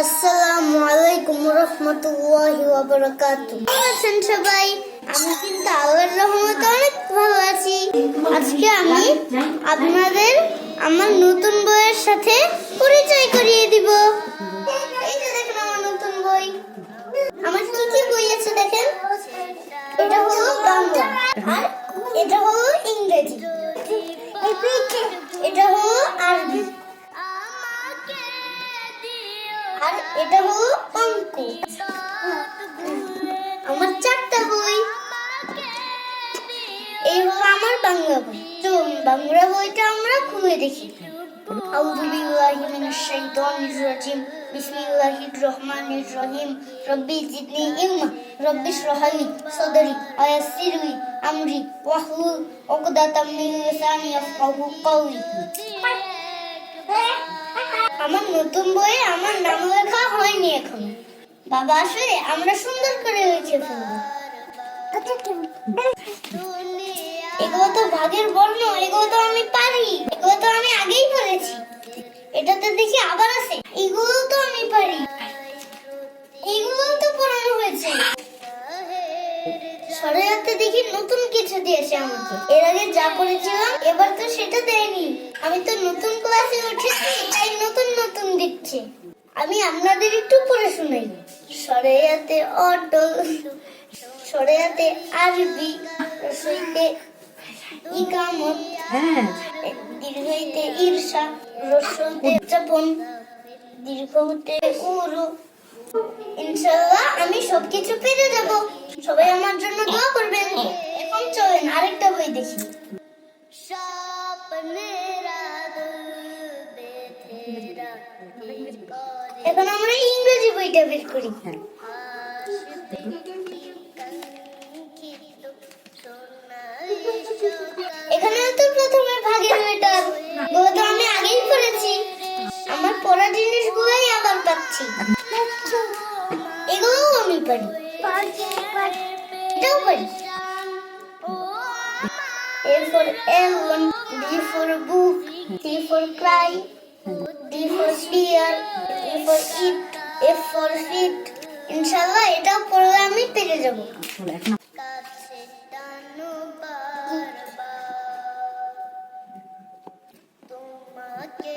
আসসালামু আলাইকুম রহমতুল্লাহি ওয়া বারাকাতুহু। আছেন সবাই? আমি কিন্তু আল্লাহর রহমতে অনেক ভালো আছি। আজকে আমি আপনাদের আমার নতুন বইয়ের সাথে পরিচয় করিয়ে দিব। এই যে দেখেন আমার নতুন বই। আমার কি কি বই আছে দেখেন? এটা হলো বাংলা। এটা হলো অঙ্ক। আমার চারটা বই। এই হলো আমার বাংলা বই। তো বাংলা বইটা আমরা খুলে দেখি। আমরি। ওয়াহলুল উকদাতাম মিন লিসানি ইয়াফকাহু কওলি। আমার নতুন বইয়ে আমার নাম লেখা হয়নি এখন। বাবা আসলে আমরা সুন্দর করে লিখে এগুলো তো ভাগের বর্ণ, এগুলো তো আমি পারি, এগুলো তো আমি আগেই পড়েছি এটাতে দেখি আবার আছে এগুলো তো আমি পারি। এগুলো তো পড়ানো হয়েছে। সরাইতে দেখি নতুন কিছু দিয়েছে আমাকে। এর আগে যা পড়েছিলাম এবার তো সেটা দেয়নি। আমি তো নতুন ক্লাসে উঠেছি তাই নতুন নতুন দিচ্ছে। আমি আপনাদের একটু পড়ে শোনাই। সরাইয়াতে অটল সরাইয়াতে আরবি রসইতে ইকামত হ্যাঁ। দীর্ঘইতে ঈর্ষা রসইতে উদযাপন দীর্ঘ হতে উরু ইনশাআল্লাহ আমি সবকিছু পেরে যাব। সবাই আমার জন্য দোয়া করবেন। এখন চলেন আরেকটা বই দেখি। এখন আমরা ইংরেজি বইটা বের করি। হ্যাঁ। এখানে তো প্রথমে ভাগের ওইটারগুলো তো আমি আগেই পড়েছি। আমার পড়া জিনিসগুলোই আবার পাচ্ছি। পারি এটাও A for elephant, B for book, C for cry, D for spear, E for eat, F for feet. ইনশাআল্লাহ এটা পড়লে আমি পেরে যাব তোমাকে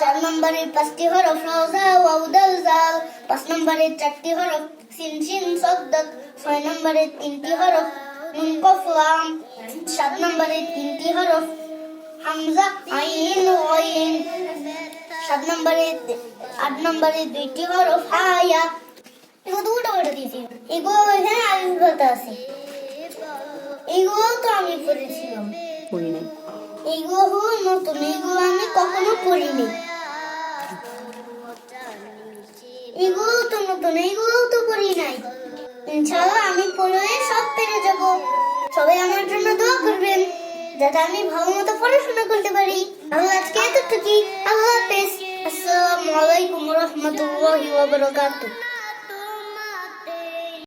চার নম্বরে পাঁচটি হরফ রওজা দাল জাল। পাঁচ নম্বরে চারটি হরফ সিন সিন সদ্দত। ছয় নম্বরে তিনটি হরফ নুন কফ লাম সাত নম্বরে তিনটি হরফ হামজা আইন ওয়াইন। সাত নম্বরে আট নম্বরে দুইটি হরফ আয়া এগুলো তো উল্টো উল্টো দিয়েছি। এগুলো এখানে আবির্ভূত আছে। এগুলো তো আমি পড়েছিলাম। হলো নতুন এইগুলো আমি কখনো পড়িনি এগুলো তো নতুন এগুলো তো পড়ি নাই। চলো আমি পড়ে সব পেরে যাব। সবাই আমার জন্য দোয়া করবেন, যাতে আমি ভালো মতো পড়াশোনা করতে পারি। আমি আজকে এতটুকুই। আল্লাহ হাফেজ। আসসালামু আলাইকুম রহমতুল্লাহি ওয়া বারাকাতুহু।